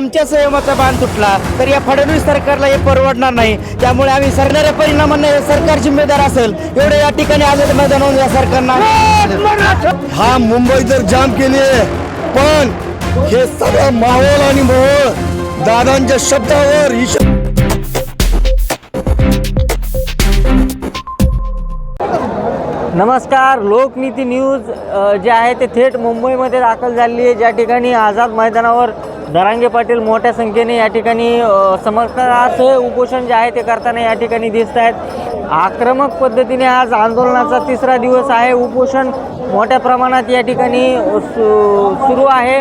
आमच्या संयमाचा बांध तुटला. तर या फडणवीस सरकारला हे परवडणार नाही. त्यामुळे आम्ही सरणाऱ्या परिणामांना हे सरकार जिम्मेदार असेल. एवढे या ठिकाणी आझाद मैदानावर या सरकारनं हा मुंबई तर जाम केली आहे. पण हे सगळं माहोल आणि मोहोळ दादांच्या शब्दावर ईश नमस्कार. लोकनीती न्यूज जे आहे ते थेट मुंबईमध्ये दाखल झालेली आहे. ज्या ठिकाणी आझाद मैदानावर दरांगे पाटील मोठ्या संख्येने या ठिकाणी समर्थनार्थ उपोषण जे आहे ते करताना या ठिकाणी दिसत आहेत आक्रमक पद्धतीने आज आंदोलनाचा तिसरा दिवस आहे. उपोषण मोठ्या प्रमाणात या ठिकाणी सु सुरू आहे.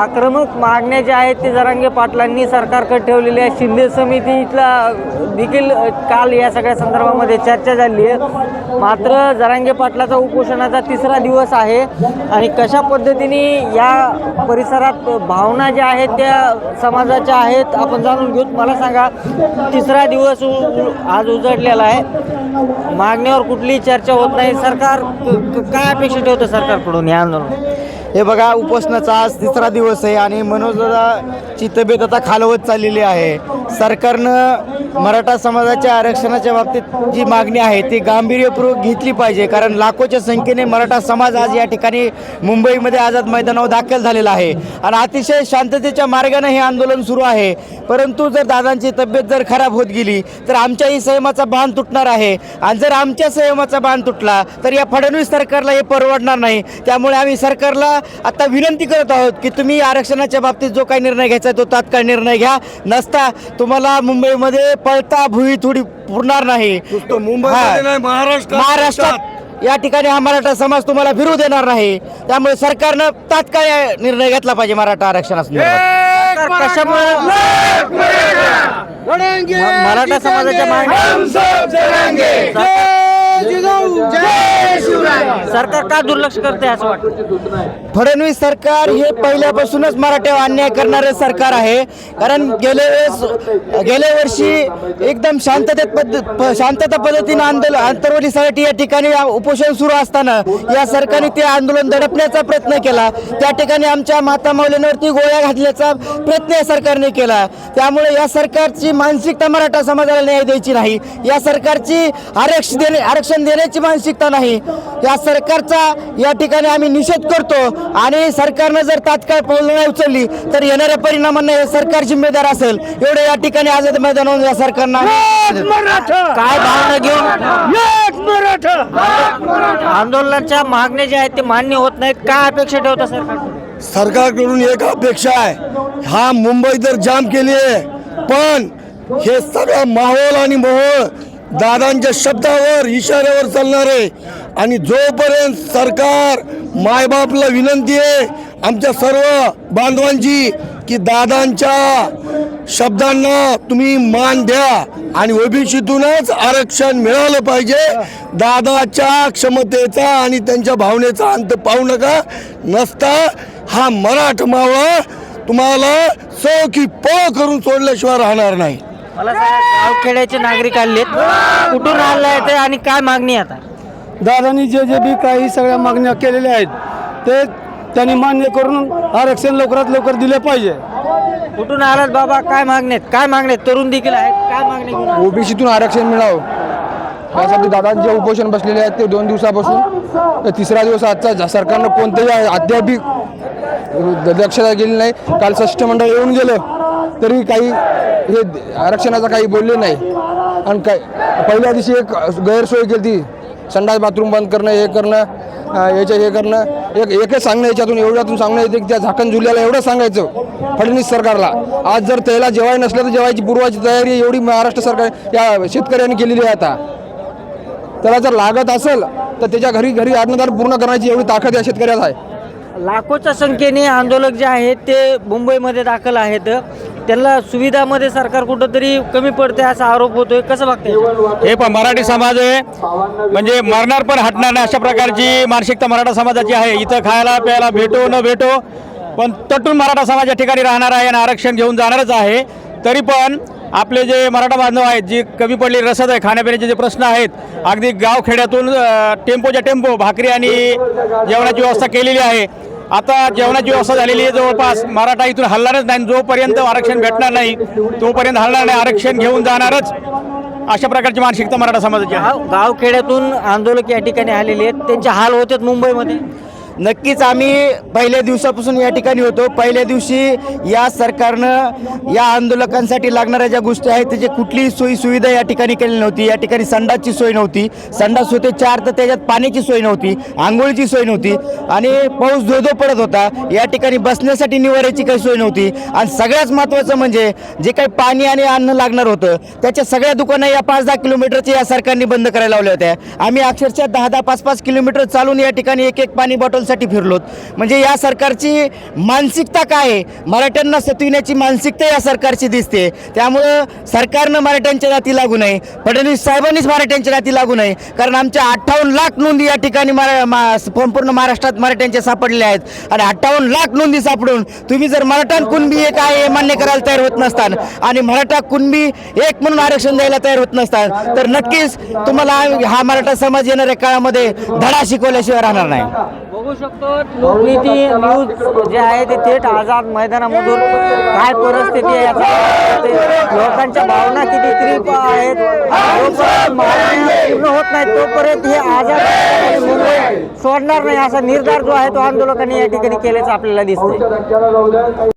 आक्रमक मागण्या ज्या आहेत ते जरांगे पाटलांनी सरकारकडे ठेवलेल्या आहे. शिंदे समितीतला देखील काल या सगळ्या संदर्भामध्ये चर्चा झाली आहे. मात्र जरांगे पाटलाचा उपोषणाचा तिसरा दिवस आहे. आणि कशा पद्धतीने या परिसरात भावना ज्या आहेत त्या समाजाच्या आहेत आपण जाणून घेऊ. मला सांगा तिसरा दिवस आज उजडलेला आहे. मागणीवर कुठलीही चर्चा होत नाही. सरकार काय अपेक्षा ठेवतं सरकारकडून या आंदोलन? हे बघा उपोषणाचा आज तिसरा दिवस आहे आणि मनोजदाची तब्येत आता खालवत चाललेली आहे. सरकारनं मराठा समाजाच्या आरक्षणाच्या बाबतीत जी मागणी आहे ती गांभीर्यपूर्वक घेतली पाहिजे. कारण लाखोच्या संख्येने मराठा समाज आज या ठिकाणी मुंबईमध्ये आझाद मैदानावर दाखल झालेला आहे. आणि अतिशय शांततेच्या मार्गाने हे आंदोलन सुरू आहे. परंतु जर दादांची तब्येत जर खराब होत गेली तर आमच्याही संयमाचा बांध तुटणार आहे. आणि जर आमच्या संयमाचा बांध तुटला तर या फडणवीस सरकारला हे परवडणार नाही. त्यामुळे आम्ही सरकारला आता विनंती करत आहोत की तुम्ही आरक्षणाच्या बाबतीत जो काही निर्णय घ्यायचा आहे तो तात्काळ निर्णय घ्या. नसता तुम्हाला मुंबईमध्ये पळता भुई थोडी पुरणार नाही. मुंबईमध्ये नाही महाराष्ट्र महाराष्ट्रात या ठिकाणी हा मराठा समाज तुम्हाला फिरू देणार नाही. त्यामुळे सरकारनं तात्काळ निर्णय घेतला पाहिजे मराठा आरक्षणासंदर्भात. मराठा. समाजाच्या मागण्या सरकार का दुर्लक्ष करते असं वाटतं? फडणवीस सरकार हे पहिल्यापासूनच मराठ्यावर अन्याय करणारे सरकार आहे. कारण गेल्या वेळेस गेल्या वर्षी एकदम शांततेत पद्ध प- शांतता पद्धतीने आंदोलन आंतरवालीसाठी या ठिकाणी उपोषण सुरू असताना या सरकारने ते आंदोलन दडपण्याचा प्रयत्न केला. त्या ठिकाणी आमच्या माता मौल्यांवरती गोळ्या घातल्याचा प्रयत्न या सरकारने केला. त्यामुळे या सरकारची मानसिकता मराठा समाजाला न्याय द्यायची नाही. या सरकारची आरक्षण देणे आरक्षण देण्याची मानसिकता नाही. या सरकारचा या ठिकाणी आम्ही निषेध करतो आणि सरकारनं जर तात्काळ पावलं नाही उचलली तर येणाऱ्या परिणामांना हे सरकार जिम्मेदार असेल. एवढे या ठिकाणी आझाद मैदानावर या सरकारनं काय भावना घेऊन आंदोलनाच्या मागण्या ज्या आहेत ते मान्य होत नाहीत. काय अपेक्षा ठेवता सरकार? सरकारकडून एक अपेक्षा आहे. हा मुंबई तर जाम केली आहे. पण हे सगळं माहोल आणि मोहोळ दादांच्या शब्दावर इशाऱ्यावर चालणार आहे आणि जोपर्यंत सरकार मायबापला विनंती आहे आमच्या सर्व बांधवांची की दादांच्या शब्दांना तुम्ही मान द्या आणि ओबीसीतूनच आरक्षण मिळालं पाहिजे. दादाच्या क्षमतेचा आणि त्यांच्या भावनेचा अंत पाहू नका. नसता हा मराठमावळा तुम्हाला सौ की प करून सोडल्याशिवाय राहणार नाही. मला सांगा गावखेड्याचे नागरिक आलेत. कुठून आलाय ते आणि काय मागणी आहे आता? दादांनी जे जे बी काही सगळ्या मागण्या केलेल्या आहेत ते त्यांनी मान्य करून आरक्षण लवकरात लवकर दिले पाहिजे. कुठून आलात बाबा? काय मागणी आहेत? काय मागणी आहेत? तरुण देखील आहेत. काय मागणी घेऊन आलात? ओबीसीतून आरक्षण मिळावं. यासाठी दादांचे उपोषण बसलेले आहेत ते दोन दिवसापासून. तर तिसरा दिवस आजचा जा- सरकारनं कोणतेही अद्याप दक्षता गेली नाही. काल षष्ठ मंडळ येऊन गेलं तरी काही हे आरक्षणाचं काही बोलले नाही. आणि काय पहिल्या दिवशी एक गैरसोय केली ती संडास बाथरूम बंद करणं हे करणं याच्या हे करणं. एक एकच सांगणं याच्यातून एवढ्यातून सांगणं येते की त्या झाकण जुल्याला एवढं सांगायचं फडणवीस सरकारला. आज जर त्याला जेवाय नसलं तर जेवायची पूर्वाची तयारी एवढी महाराष्ट्र सरकार या शेतकऱ्यांनी केलेली आहे आता. त्याला जर लागत असेल तर त्याच्या घरी घरी अन्नदान पूर्ण करण्याची एवढी ताकद या शेतकऱ्यात आहे. लाखोच्या संख्येने आंदोलक जे आहेत ते मुंबईमध्ये दाखल आहेत. त्यांना सुविधामध्ये सरकार कुठंतरी कमी पडते असा आरोप होतोय. कसं बघते हे पण मराठी समाज आहे. म्हणजे मरणार पण हटणार नाही अशा प्रकारची मानसिकता मराठा समाजाची आहे. इथं खायला प्यायला भेटो न भेटो पण तटून मराठा समाज या ठिकाणी राहणार आहे आणि आरक्षण घेऊन जाणारच आहे. तरी पण आपले जे मराठा बांधव आहेत जी कमी पडलेली रसद आहे खाण्यापिण्याचे जे प्रश्न आहेत अगदी गाव खेड्यातून टेम्पोच्या टेम्पो भाकरी आणि जेवणाची व्यवस्था केलेली आहे. आता जेवणाची व्यवस्था झालेली आहे. जवळपास मराठा इथून हलणारच नाही. जोपर्यंत आरक्षण भेटणार नाही तोपर्यंत हलणार नाही. आरक्षण घेऊन जाणारच अशा प्रकारची मानसिकता मराठा समाजाची गावखेड्यातून आंदोलक या ठिकाणी आलेले आहेत. त्यांचे हाल होतात मुंबईमध्ये. नक्कीच आम्ही पहिल्या दिवसापासून या ठिकाणी होतो. पहिल्या दिवशी या सरकारनं या आंदोलकांसाठी लागणाऱ्या ज्या गोष्टी आहेत त्याची कुठलीही सोयी सुविधा या ठिकाणी केली नव्हती. या ठिकाणी संडासची सोय नव्हती. संडास होते चार तर त्याच्यात पाण्याची सोय नव्हती आंघोळीची सोय नव्हती आणि पाऊस धोधो पडत होता. या ठिकाणी बसण्यासाठी निवाऱ्याची काही सोय नव्हती. आणि सगळ्यात महत्त्वाचं म्हणजे जे काही पाणी आणि अन्न लागणार होतं त्याच्या सगळ्या दुकानं या पाच दहा किलोमीटरच्या या सरकारने बंद करायला लावल्या होत्या. आम्ही अक्षरशः दहा दहा पाच पाच किलोमीटर चालून या ठिकाणी एक एक पाणी बॉटल बॉटलसाठी फिरलोत. म्हणजे या सरकारची मानसिकता काय आहे? मराठ्यांना सतविण्याची मानसिकता या सरकारची दिसते. त्यामुळं सरकारनं मराठ्यांच्या जाती लागू नये. फडणवीस साहेबांनीच मराठ्यांच्या जाती लागू नये. कारण आमच्या अठ्ठावन्न लाख नोंदी या ठिकाणी मरा मा- संपूर्ण महाराष्ट्रात मराठ्यांच्या सापडल्या आहेत. आणि अठ्ठावन्न लाख नोंदी सापडून तुम्ही जर मराठा कुणबी एक आहे हे मान्य करायला तयार होत नसतान आणि मराठा कुणबी एक म्हणून आरक्षण द्यायला तयार होत नसतात तर नक्कीच तुम्हाला हा मराठा समाज येणाऱ्या काळामध्ये धडा शिकवल्याशिवाय राहणार नाही. बघू शकतो. लोकनीती न्यूज जे आहे ते थेट आझाद मैदानामधून काय परिस्थिती आहे याचा लोकांच्या भावना किती तीव्र आहेत. पूर्ण होत नाही तोपर्यंत हे आझाद मुंबई सोडणार नाही. असा निर्धार जो आहे तो आंदोलकांनी या ठिकाणी केल्याचं आपल्याला दिसतंय.